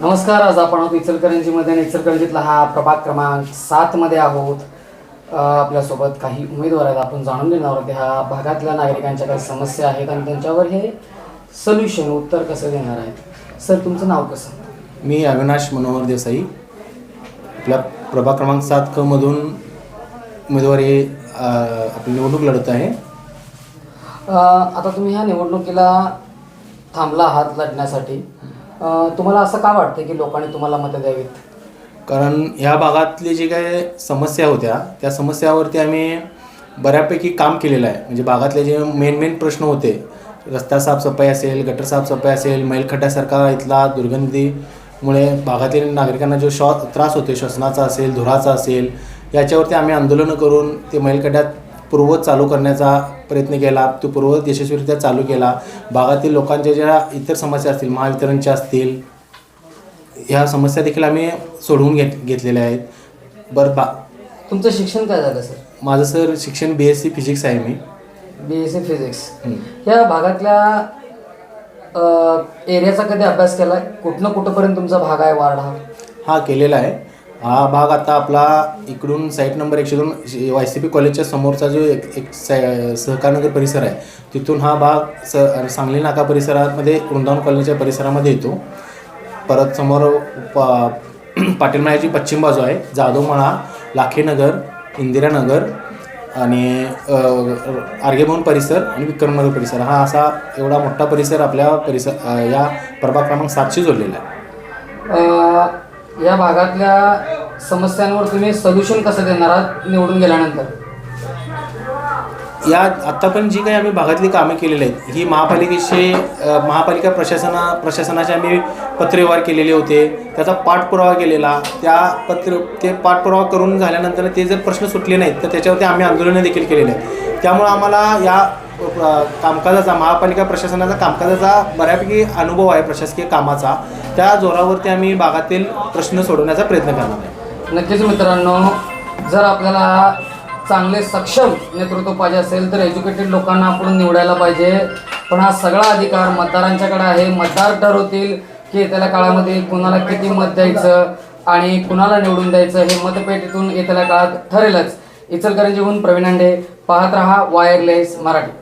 नमस्कार आज आपण आहोत इचलकरंजीमध्ये आणि इचलकरंजीतला हा प्रभाग क्रमांक सातमध्ये आहोत. आपल्यासोबत काही उमेदवार आहेत आपण जाणून घेणार आहोत ह्या भागातल्या नागरिकांच्या काही समस्या आहेत आणि त्यांच्यावर हे सोल्युशन उत्तर कसं देणार आहेत. सर तुमचं नाव कसं? मी अविनाश मनोहर देसाई. आपल्या प्रभाग क्रमांक सात क मधून उमेदवारी अ, आपली निवडणूक लढत आहे. आता तुम्ही ह्या निवडणुकीला थांबला आहात लढण्यासाठी. तुम्हाला असं का वाटतं की लोकांनी तुम्हाला मतं द्यावीत? कारण ह्या भागातली जी काही समस्या होत्या त्या समस्यावरती आम्ही बऱ्यापैकी काम केलेलं आहे. म्हणजे भागातले जे मेन मेन प्रश्न होते रस्ता साफसफाई असेल गटर साफसफाई असेल मैलखड्ड्यासारखा इथला दुर्गंधीमुळे भागातील नागरिकांना जो श्वा त्रास होते श्वसनाचा असेल धुराचा असेल याच्यावरती आम्ही आंदोलनं करून ते मैलखड्ड्यात पूर्ववत चालू करण्याचा प्रयत्न केला तो पूर्ववत यशस्वीरित्या चालू केला. भागातील लोकांच्या ज्या इतर समस्या असतील महावितरणच्या असतील ह्या समस्या देखील आम्ही सोडवून घेत घेतलेल्या आहेत. बरं बा तुमचं शिक्षण काय झालं सर? माझं सर शिक्षण बी एस सी फिजिक्स आहे मी. बी एस सी फिजिक्स हं. या भागातल्या अ, एरियाचा कधी अभ्यास केला कुठनं कुठंपर्यंत तुमचा भाग आहे वार्ड हा? हा केलेला आहे. हा भाग आता आपला इकडून साईट नंबर एकशे दोन वाय सी पी कॉलेजच्या समोरचा जो एक एक सहकारनगर परिसर आहे तिथून हा भाग स सांगली नाका परिसरामध्ये वृंदावन कॉलनीच्या परिसरामध्ये येतो. परत समोर पा पाटील मळ्याची पश्चिम बाजू आहे जाधवमाळा लाखेनगर इंदिरानगर आणि आर्गेभवन परिसर आणि विक्रमनगर परिसर. हा असा एवढा मोठा परिसर आपल्या परिसर या प्रभाग क्रमांक सातशी जोडलेला आहे. या भागातल्या समस्यांवर तुम्ही सोल्युशन कसं देणार आहात निवडून गेल्यानंतर? या आत्तापर्यंत जी काही आम्ही भागातली कामे केलेली आहेत ही महापालिकेशी महापालिका प्रशासना प्रशासनाचे आम्ही पत्रव्यवहार केलेले होते त्याचा पाठपुरावा केलेला त्या पत्र ते पाठपुरावा करून झाल्यानंतर ते जर प्रश्न सुटले नाहीत तर त्याच्यावरती आम्ही आंदोलनं देखील केलेली आहेत. त्यामुळं आम्हाला या कामकाजाचा महापालिका प्रशासनाचा कामकाजाचा बऱ्यापैकी अनुभव आहे प्रशासकीय कामाचा. त्या जोरावरती आम्ही भागातील प्रश्न सोडवण्याचा प्रयत्न करणार आहे. नक्कीच मित्रांनो जर आपल्याला चांगले सक्षम नेतृत्व पाहिजे असेल तर एज्युकेटेड लोकांना आपण निवडायला पाहिजे. पण हा सगळा अधिकार मतदारांच्याकडे आहे. मतदार ठरवतील की येत्याला काळामध्ये कुणाला किती मत द्यायचं आणि कुणाला निवडून द्यायचं हे मतपेटीतून येत्याला काळात ठरेलच. इचलकरंजीहून प्रवीण अंडे पाहत रहा वायरलेस मराठी.